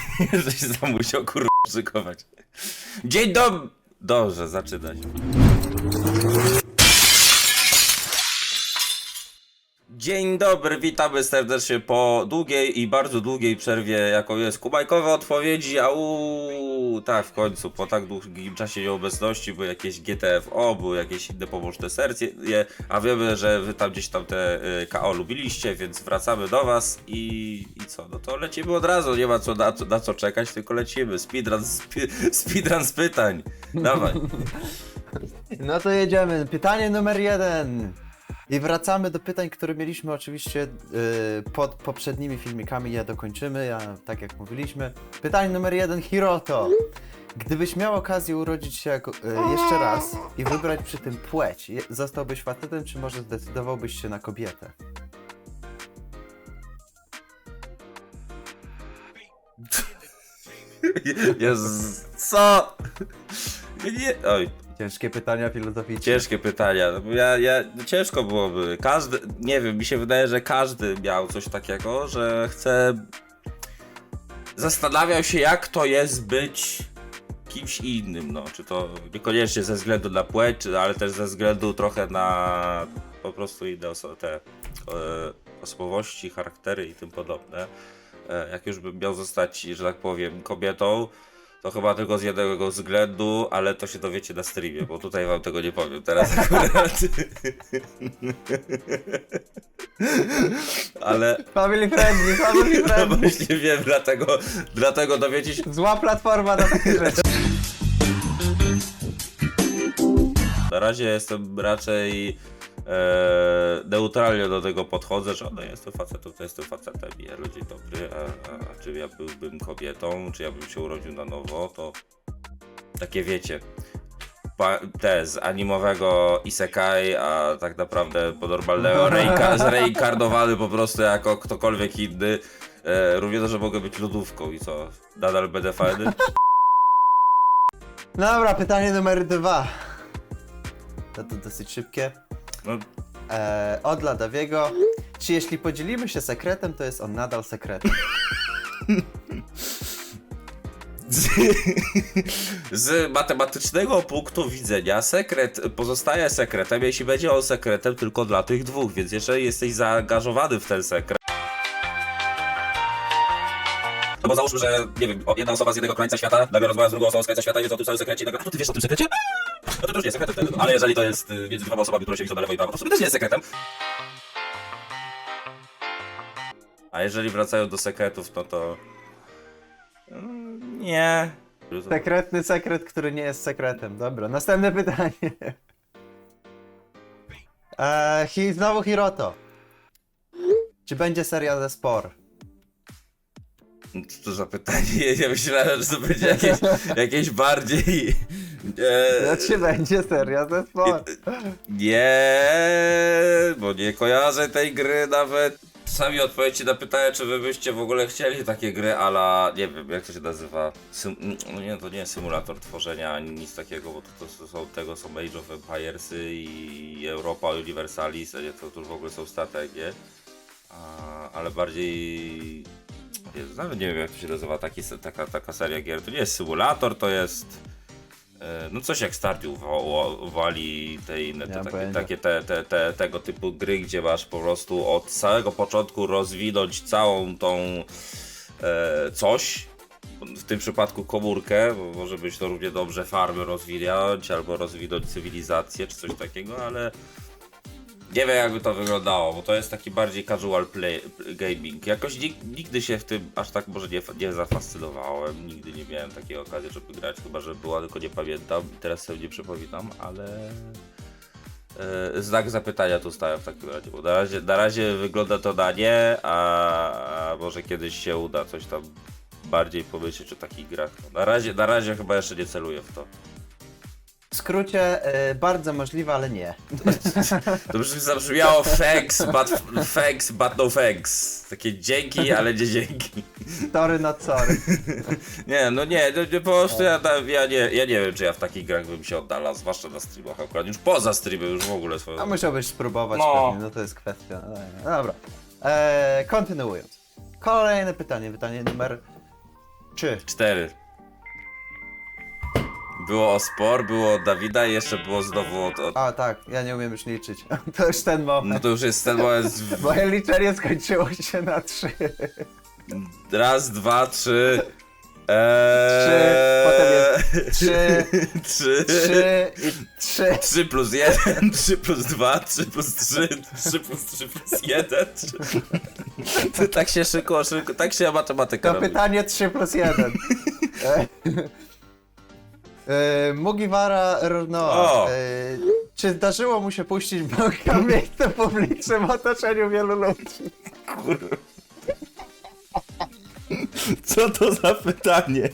Żeś sam musiał kurwa szykować. Dzień dobry! Dobrze, zaczynać. Dzień dobry, witamy serdecznie po długiej i bardzo długiej przerwie, jaką jest kubajkowe odpowiedzi, a u tak w końcu, po tak długim czasie nieobecności, były jakieś GTFO, były jakieś inne poboczne sercje, a wiemy, że wy tam gdzieś tam te y, KO lubiliście, więc wracamy do was i, i co, no to lecimy od razu, nie ma co na, na co czekać, tylko lecimy, speedrun, speedrun z pytań, dawaj. No to jedziemy. Pytanie numer jeden. I wracamy do pytań, które mieliśmy oczywiście yy, pod poprzednimi filmikami. Je dokończymy, a tak jak mówiliśmy. Pytanie numer jeden, Hiroto. Gdybyś miał okazję urodzić się jako, yy, jeszcze raz i wybrać przy tym płeć, zostałbyś facetem, czy może zdecydowałbyś się na kobietę? Jezus, co? Nie, oj, Ciężkie pytania filozoficzne. ciężkie pytania. Ja, ja, no ciężko byłoby. Każdy, nie wiem, mi się wydaje, że każdy miał coś takiego, że chce. Zastanawiał się, jak to jest być kimś innym. No, czy to niekoniecznie ze względu na płeć, czy- ale też ze względu trochę na po prostu inne oso- te e, osobowości, charaktery i tym podobne. E, jak już bym miał zostać, że tak powiem, kobietą, to chyba tylko z jednego względu, ale to się dowiecie na streamie, bo tutaj wam tego nie powiem teraz akurat. ale Family friendly, family no friendly. właśnie wiem, dlatego, dlatego dowiecie się. Zła platforma na takie rzeczy. Na razie jestem raczej e, neutralnie do tego podchodzę, że no jestem facetem, to jestem facetem i ja ludzie dobry, a, a, a czy ja byłbym kobietą, czy ja bym się urodził na nowo, to takie wiecie, te z animowego isekai, a tak naprawdę po normalnego reinka- zreinkarnowany po prostu jako ktokolwiek inny. E, równie dobrze mogę być lodówką i co, nadal będę fajny? No dobra, pytanie numer dwa. To, to dosyć szybkie. No, Eee, od Ladawiego. Czy jeśli podzielimy się sekretem, to jest on nadal sekretem? Z, z matematycznego punktu widzenia sekret pozostaje sekretem, jeśli będzie on sekretem tylko dla tych dwóch, więc jeżeli jesteś zaangażowany w ten sekret. No bo załóżmy, że nie wiem, o- jedna osoba z jednego krańca świata nagle rozmawia z drugą osobą z krańca świata i jest o tym samym sekrecie i nagle, a to ty wiesz o tym sekrecie? No to już nie jest sekretem wtedy. Ale jeżeli to jest y, między dwoma osobami, które się widzą na lewo i prawo, to w sumie też nie jest sekretem. A jeżeli wracają do sekretów, no to... Mm, Nie. Sekretny sekret, który nie jest sekretem. Dobra, następne pytanie. Eee, hi, znowu Hiroto. Czy będzie seria ze Spor? Co to za pytanie? Ja myślałem, że to będzie jakieś, jakieś bardziej... E, Czy będzie seria ze Spor? nie, bo nie kojarzę tej gry nawet. Sami odpowiedzcie na pytanie, czy wy byście w ogóle chcieli takie gry, ale nie wiem, jak to się nazywa. Sym, no nie, to nie jest symulator tworzenia ani nic takiego, bo to, to są tego są Age of Empires i Europa Universalis, a nie, to, już w ogóle są strategie. A, ale bardziej. Jezu, nawet nie wiem jak to się nazywa taki, se- taka, taka seria gier. To nie jest symulator, to jest. E, No coś jak Stardew wa- wali te te, mam takie, takie te, te, te, tego typu gry, gdzie masz po prostu od samego początku rozwinąć całą tą e, coś. W tym przypadku komórkę, bo może być to równie dobrze farmy rozwijać, albo rozwinąć cywilizację, czy coś takiego, ale nie wiem jakby to wyglądało, bo to jest taki bardziej casual play, gaming. Jakoś nig, nigdy się w tym aż tak może nie, nie zafascynowałem, nigdy nie miałem takiej okazji, żeby grać, chyba że była, tylko nie pamiętam i teraz sobie nie przypominam, ale e, znak zapytania tu stałem w takim razie, bo na razie, na razie wygląda to na nie, a, a może kiedyś się uda coś tam bardziej pomyśleć o takich grach. No, na, razie, na razie chyba jeszcze nie celuję w to. W skrócie, e, bardzo możliwe, ale nie. To już zabrzmiało thanks, but, thanks, but no thanks. Takie dzięki, ale nie dzięki. Sorry, not sorry. Nie, no nie, no, nie po prostu ja, ja, nie, ja nie wiem, czy ja w takich grach bym się oddalał, zwłaszcza na streamach akurat, już poza streamem już w ogóle swoją... A musiałbyś spróbować No. pewnie, no to jest kwestia. No dobra. Eee, kontynuując. Kolejne pytanie, pytanie numer Czy? Cztery. Było o spor, było od Dawida i jeszcze było znowu od... od... A tak, ja nie umiem już liczyć. To już ten No moment. to już jest ten moment... w- Moje liczenie skończyło się na trzy. Raz, dwa, trzy... Eee... potem jest trzy, Trzy... Trzy i trzy. 3 plus 1, 3 plus 2, 3 plus 3, 3 plus 3 plus 1. To tak się szybko, szybko, tak się matematyka To robi. pytanie 3 plus 1. E, e, Mugiwara. O! E, czy zdarzyło mu się puścić bąka w miejscu publicznym w otoczeniu wielu ludzi? Kurwa. Co to za pytanie?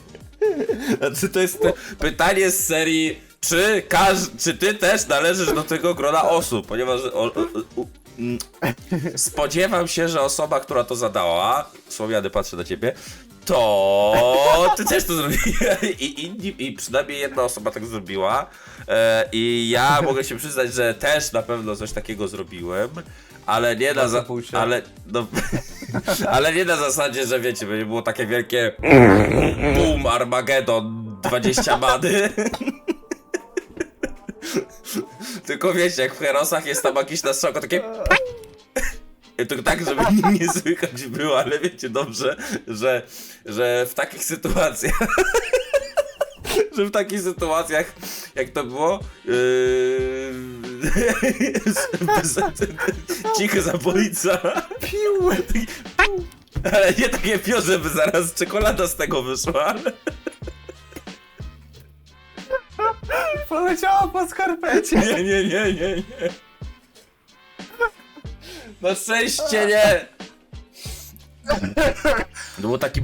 Znaczy to jest te pytanie z serii czy, każ, czy ty też należysz do tego grona osób, ponieważ o, o, o, mm, spodziewam się, że osoba, która to zadała, Słowiany patrzę na ciebie, to ty też to zrobiłeś I, inni, i przynajmniej jedna osoba tak zrobiła e, i ja mogę się przyznać, że też na pewno coś takiego zrobiłem, ale nie na, za, się. ale, no, ale nie na zasadzie, że wiecie, będzie było takie wielkie boom, Armageddon, 20 many. Tylko wiecie, jak w Herosach jest tam jakiś nastrzałko, takie to tak, żeby nie słychać było, ale wiecie dobrze, że, że w takich sytuacjach że w takich sytuacjach, jak to było, yy, cichy zabójca, Pił! ale nie takie pio, żeby zaraz czekolada z tego wyszła, ale... Poleciało po skarpecie. Nie, nie, nie, nie, nie. Na szczęście nie. To był taki.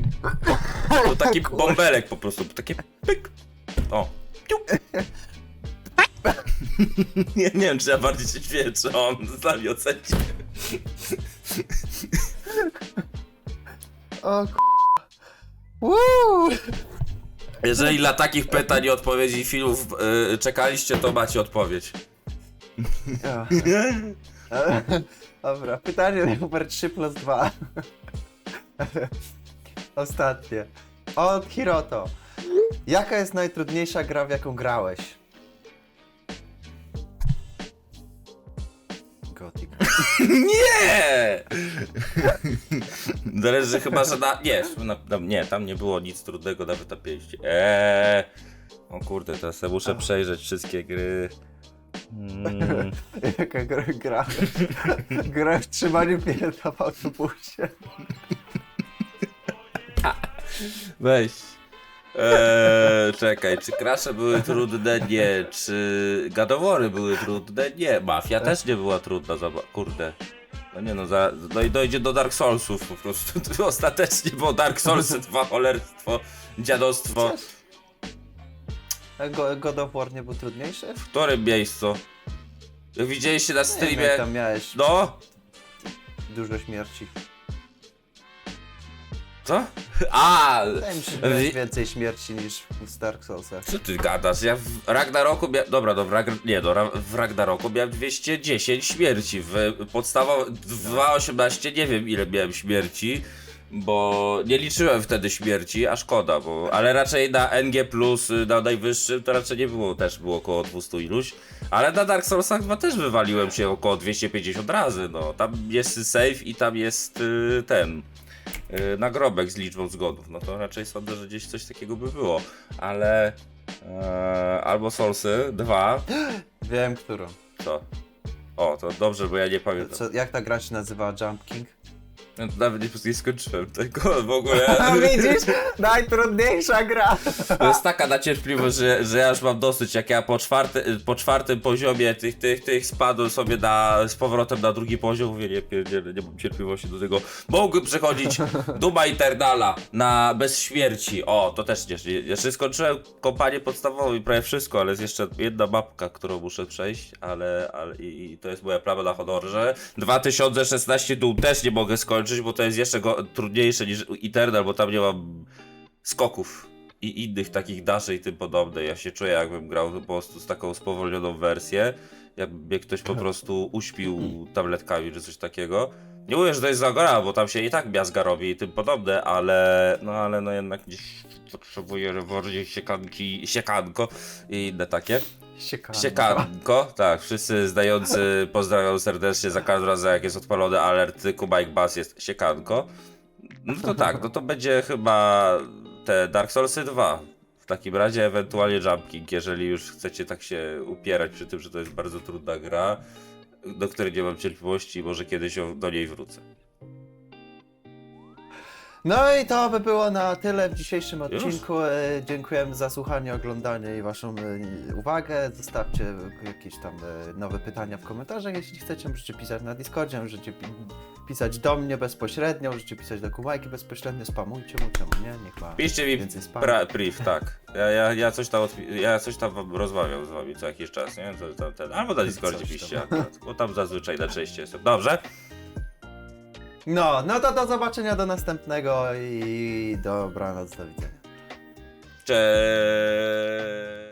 To był taki bąbelek po prostu. Takie pyk. O. Nie, nie wiem, czy ja bardziej się śmieję, czy on z nami oceni. O k... Woo! Jeżeli dla takich pytań i odpowiedzi filmów yy, czekaliście, to macie odpowiedź. Ja. Dobra, pytanie numer 3 plus 2. Ostatnie. Od Hiroto. Jaka jest najtrudniejsza gra, w jaką grałeś? Gothic. Nie! Zależy chyba, że na... Nie, na, na, nie, tam nie było nic trudnego nawet na pięści. Eee. O kurde, teraz ja muszę przejrzeć wszystkie gry. Mm, Jaka gra gra? Gra w trzymaniu pięta w autobusie. weź. Eee, czekaj, czy krasze były trudne? Nie. Czy gadowory były trudne? Nie. Mafia też nie była trudna, zaba- kurde. No nie no, za, no i dojdzie do Dark Soulsów po prostu. Ostatecznie, bo Dark Soulsy, dwa cholerstwo, dziadostwo. Go- God of War nie był trudniejszy? W którym miejscu? Jak widzieliście na Nie wiem, streamie. jak tam miałeś No? dużo śmierci. Co? A! Wydaje mi się, że miałeś Wi- więcej śmierci niż w Dark Soulsach. Co ty gadasz? Ja w Ragnaroku miałem. Dobra, dobra, Ragn- nie, dobra, w Ragnaroku miałem 210 śmierci. W podstawowo 2.18 nie wiem ile miałem śmierci, bo nie liczyłem wtedy śmierci, a szkoda, bo. Ale raczej na NG na najwyższym to raczej nie było, też było około 200 iluś. Ale na Dark Soulsach 2 też wywaliłem się około 250 razy, no. Tam jest save i tam jest y, ten. y, nagrobek z liczbą zgonów, no to raczej sądzę, że gdzieś coś takiego by było, ale e, albo Soulsy, dwa, Wiem, którą. co? O, to dobrze, bo ja nie pamiętam. Co, jak ta gra się nazywa? Jump King? Ja Nawet nie, skończyłem tego w ogóle. Widzisz? Najtrudniejsza gra! To jest taka nacierpliwość, że, że ja już mam dosyć. Jak ja po, czwarty, po czwartym poziomie tych, tych, tych spadłem sobie na, z powrotem na drugi poziom, mówię, nie pierdzielę, nie mam cierpliwości do tego. Mogłem przechodzić Duma Eternala na bez śmierci. O, to też jeszcze, jeszcze skończyłem kompanię podstawową i prawie wszystko, ale jest jeszcze jedna mapka, którą muszę przejść, ale, ale i, i to jest moja prawa na honorze. 2016 Doom też nie mogę skończyć, bo to jest jeszcze trudniejsze niż Eternal, bo tam nie mam skoków i innych takich daszy i tym podobne. Ja się czuję jakbym grał po prostu z taką spowolnioną wersję. Jakby ktoś po prostu uśpił tabletkami czy coś takiego. Nie mówię, że to jest zagora, bo tam się i tak miazga robi i tym podobne, ale no ale no jednak gdzieś potrzebuję bardziej siekanki, siekanko i inne takie. Siekano. Siekanko, tak, wszyscy zdający pozdrawiam serdecznie za każdym razem jak jest odpalony alert Mike Bass jest siekanko. No to tak, no to będzie chyba te Dark Soulsy 2. W takim razie ewentualnie Jump King, jeżeli już chcecie tak się upierać przy tym, że to jest bardzo trudna gra, do której nie mam cierpliwości, może kiedyś do niej wrócę. No i to by było na tyle w dzisiejszym odcinku. E, Dziękujemy za słuchanie, oglądanie i waszą e, uwagę. Zostawcie jakieś tam e, nowe pytania w komentarzach, jeśli chcecie. Możecie pisać na Discordzie, możecie pi pisać do mnie bezpośrednio, możecie pisać do Kumajki bezpośrednio, spamujcie mu, czemu nie? Niech ma Piszcie mi więcej spam. pra, priv, tak. Ja, ja, ja, coś tam odpi- ja coś tam wam rozmawiam z wami co jakiś czas, nie? To, tam, ten, albo na Discordzie Coś tam. piszcie akurat, bo tam zazwyczaj na części jestem. Dobrze? No, no to do zobaczenia do następnego i dobranoc, do widzenia. Cześć!